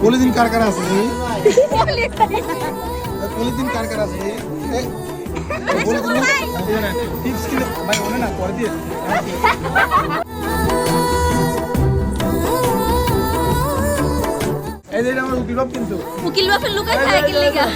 Polythene কার কার আছে? Polythene কার কার আছে? Tips কি ভাই। ওনে না করে দিয়ে। এই যে আমার উকিল বাপ কিন্তু। উকিল বাপের সাইকেল লিগা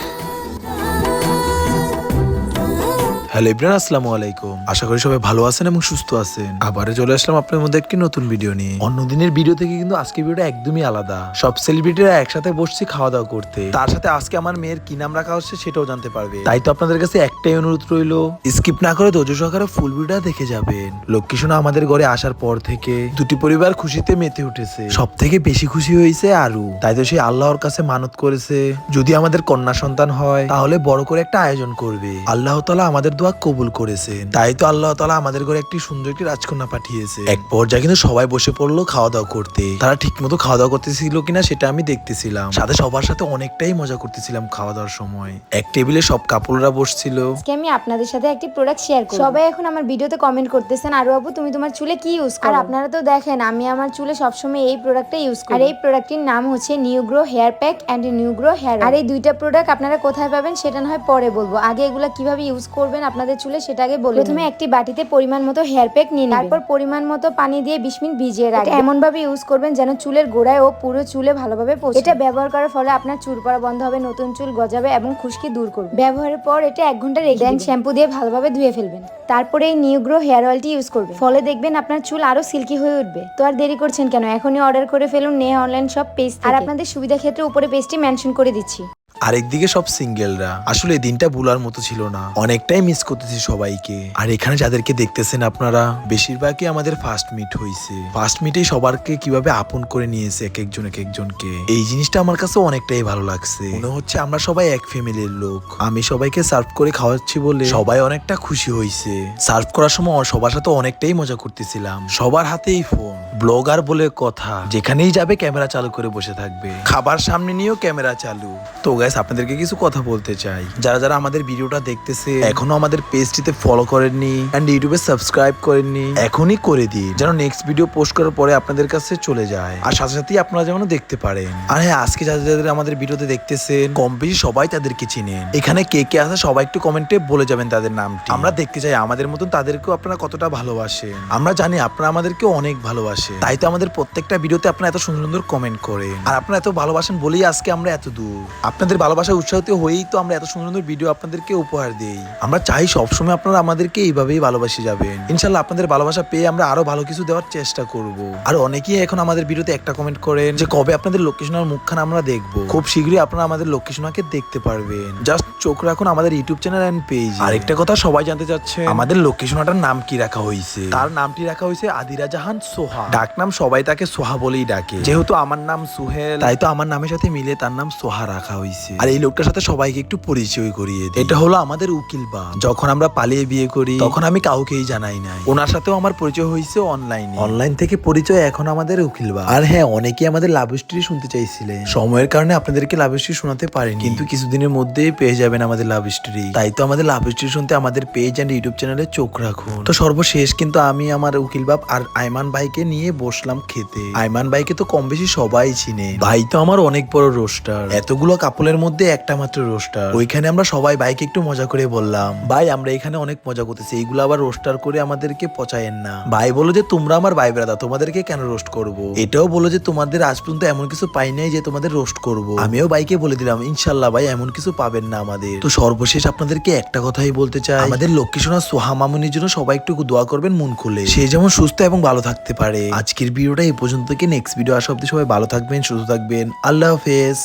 হ্যালো ইব্রান, আসসালামু আলাইকুম। আশা করি সবাই ভালো আছেন এবং সুস্থ আছেন। আবারও চলে আসলাম আপনার মধ্যে একটি নতুন ভিডিও নিয়ে। অন্য দিনের ভিডিও থেকে কিন্তু আজকে ভিডিওটা একদমই আলাদা। সব সেলিব্রিটিরা একসাথে বসছি খাওয়া দাওয়া করতে। তার সাথে আজকে আমার মেয়ের কি নাম রাখা হচ্ছে সেটাও জানতে পারবে। তাই তো আপনাদের কাছে একটাই অনুরোধ রইল স্কিপ না করে ধৈর্য সহকারে ফুল ভিডিওটা দেখে যাবেন। লক্ষ্মী সোনা আমাদের ঘরে আসার পর থেকে দুটি পরিবার খুশিতে মেতে উঠেছে। সব থেকে বেশি খুশি হয়েছে আরু। তাই তো সে আল্লাহর কাছে মানত করেছে। যদি আমাদের কন্যা সন্তান হয়, তাহলে বড় করে একটা আয়োজন করবে। আল্লাহ তালা আমাদের দোয়া কবুল করেছেন। তাই তো আল্লাহ তালা আমাদের ঘরে একটি সুন্দর একটি রাজকন্যা পাঠিয়েছে। এক পর্যায়ে কিন্তু সবাই বসে পড়ল খাওয়া দাওয়া করতে। তারা ঠিক মতো খাওয়া দাওয়া করতেছিল কিনা সেটা আমি দেখতেছিলাম। সাথে সবার সাথে অনেকটাই মজা করতেছিলাম খাওয়া দাওয়ার সময়। এক টেবিলে সব কাপড়রা বসছিল। আজকে আমি আপনাদের সাথে একটি প্রোডাক্ট শেয়ার করব। সবাই এখন আমার ভিডিওতে কমেন্ট করতেছেন আর বাবু তুমি তোমার চুলে কি ইউজ করো? আর আপনারা তো দেখেন আমি আমার চুলে সবসময় এই প্রোডাক্টটা ইউজ করি। আর এই প্রোডাক্টটির নাম হচ্ছে Newgro hair pack and Newgro hair আর এই দুইটা প্রোডাক্ট আপনারা কোথায় পাবেন সেটা না হয় পরে বলব। আগে এগুলো কীভাবে ইউজ করবেন আপনাদের চুলে সেটা আগে বলে প্রথমে একটি বাটিতে পরিমাণ মতো হেয়ার প্যাক নিয়ে তারপর পরিমাণ মতো পানি দিয়ে বিশ মিনিট ভিজিয়ে রাখবেন। এমন ভাবে ইউজ করবেন যেন চুলের গোড়ায় ও পুরো চুলে ভালোভাবে পৌঁছে এটা ব্যবহার করার ফলে আপনার চুল পড়া বন্ধ হবে নতুন চুল গজাবে এবং খুশকি দূর করবে। ব্যবহারের পর এটা এক ঘণ্টা রেখে দেন শ্যাম্পু দিয়ে ভালোভাবে ধুয়ে ফেলবেন। তারপরে এই নিউ গ্রো হেয়ার অয়েলটি ইউজ করবেন। ফলে দেখবেন আপনার চুল আরও সিল্কি হয়ে উঠবে। তো আর দেরি করছেন কেন? এখনই অর্ডার করে ফেলুন নে অনলাইন সব পেজ আর আপনাদের সুবিধা ক্ষেত্রে উপরে পেজটি মেনশন করে দিচ্ছি। আরেকদিকে সব সিঙ্গেলরা। আসলে দিনটা ভুলার মতো ছিল না। অনেকটাই মিস করতেছি সবাইকে। আর এখানে যাদেরকে দেখতেছেন আপনারা, বেশিরভাগই আমাদের ফার্স্ট মিট হয়েছে ফার্স্ট মিটেই সবারকে কীভাবে আপন করে নিয়েছে এক একজন, এক একজনকে। এই জিনিসটা আমার কাছে অনেকটাই ভালো লাগছে। মনে হচ্ছে আমরা সবাই এক ফ্যামিলির লোক। আমি সবাইকে সার্ভ করে খাওয়াচ্ছি বলে সবাই অনেকটা খুশি হয়েছে সার্ভ করার সময় সবার সাথে অনেকটাই মজা করতেছিলাম। সবার হাতেই ফোন ব্লগার বলে কথা। যেখানেই যাবে, ক্যামেরা চালু করে বসে থাকবে। খাবার সামনে নিয়েও ক্যামেরা চালু। তো গাইস আপনাদেরকে কিছু কথা বলতে চাই। যারা যারা আমাদের ভিডিওটা দেখতেছে, এখনও আমাদের পেজটিতে ফলো করেননি এন্ড ইউটিউবে সাবস্ক্রাইব করেননি, এখনই করে দিন। যেন নেক্সট ভিডিও পোস্ট করার পরে আপনাদের কাছে চলে যায়। আর সাথে সাথেই আপনারা যেন দেখতে পারেন। আর হ্যাঁ আজকে যাদের যাদের আমাদের ভিডিওতে দেখতেছেন, কম বেশি সবাই তাদেরকে চিনেন। এখানে কে কে আছে সবাই একটু কমেন্টে বলে যাবেন তাদের নামটি। আমরা দেখতে চাই আমাদের মতন তাদেরকেও আপনারা কতটা ভালোবাসেন। আমরা জানি আপনারা আমাদেরকে অনেক ভালোবাসেন। তাই তো আমাদের প্রত্যেকটা ভিডিওতে আপনারা এত সুন্দর সুন্দর কমেন্ট করেন। আর আপনারা এত ভালোবাসেন বলেই আজকে আমরা এত দূর। আপনাদের ভালোবাসা উৎসাহিত হয়েই তো আমরা এত সুন্দর সুন্দর ভিডিও আপনাদেরকে উপহার দেই। আমরা চাই সবসময় আপনারা আমাদেরকে এইভাবেই ভালোবাসে যাবেন। ইনশাল্লাহ আপনাদের ভালোবাসা পেয়ে আমরা আরও ভালো কিছু দেওয়ার চেষ্টা করব। আর অনেকেই এখন আমাদের ভিডিওতে একটা কমেন্ট করেন যে, কবে আপনাদের লোকেশনার মুখখানা আমরা দেখব? খুব শীঘ্রই আপনারা আমাদের লোকেশনাকে দেখতে পারবেন। জাস্ট চোখ রাখুন আমাদের ইউটিউব চ্যানেল এন্ড পেজ আরেকটা কথা সবাই জানতে চাচ্ছে আমাদের লোকেশনাটার নাম কি রাখা হয়েছে? তার নামটি রাখা হয়েছে আদিরা জাহান সোহা। ডাক নাম সবাই তাকে সোহা বলেই ডাকে। যেহেতু আমার নাম সুহেল, তাই তো আমার নামের সাথে মিলে তার নাম সোহা রাখা হয়েছে। আর এই লোকটার সাথে সবাইকে একটু পরিচয় করিয়ে দিই। এটা হলো আমাদের উকিল বা। যখন আমরা পালিয়ে বিয়ে করি তখন আমি কাউকেই জানাই নাই। ওনার সাথেও আমার পরিচয় হয়েছে অনলাইনে অনলাইন থেকে পরিচয় এখন আমাদের উকিল বা। আর হ্যাঁ অনেকেই আমাদের লাভ স্টোরি শুনতে চাইছিলেন। সময়ের কারণে আপনাদেরকে লাভ স্টোরি শোনাতে পারিনি। কিন্তু কিছুদিনের মধ্যেই পেয়ে যাবেন আমাদের লাভ স্টোরি তাই তো আমাদের লাভ স্টোরি শুনতে আমাদের পেজ এন্ড ইউটিউব চ্যানেলে চোখ রাখুন। তো সর্বশেষ কিন্তু আমি আমার উকিল বাপ আর আইমান ভাইকে নিয়ে বসলাম খেতে। আইমান ভাইকে তো কম বেশি সবাই চিনে। ভাই তো আমার অনেক বড় রোস্টার এতগুলো কাপলের মধ্যে একটা মাত্র রোস্টার। ওইখানে আমরা সবাই বাইকে একটু মজা করে বললাম, ভাই, আমরা এখানে অনেক মজা করতেছি এইগুলো আবার রোস্টার করে আমাদেরকে পচায়েন না। ভাই বলো যে, তোমরা আমার ভাই ব্রাদা তোমাদেরকে কেন রোস্ট করব? এটাও বলো যে, তোমাদের আজ পর্যন্ত এমন কিছু পাই নাই যে, তোমাদের রোস্ট করব। আমিও বাইকে বলে দিলাম, ইনশাল্লাহ ভাই, এমন কিছু পাবেন না আমাদের। তো সর্বশেষ আপনাদেরকে একটা কথাই বলতে চাই, আমাদের লক্ষ্মী সোনা সোহা মামুনির জন্য সবাই একটু দোয়া করবেন মন খুলে। সে যেমন সুস্থ এবং ভালো থাকতে পারে। আজকের ভিডিওটা এই পর্যন্ত কি নেক্সট ভিডিও আসা অব্দি সবাই ভালো থাকবেন, সুস্থ থাকবেন। আল্লাহ হাফেজ।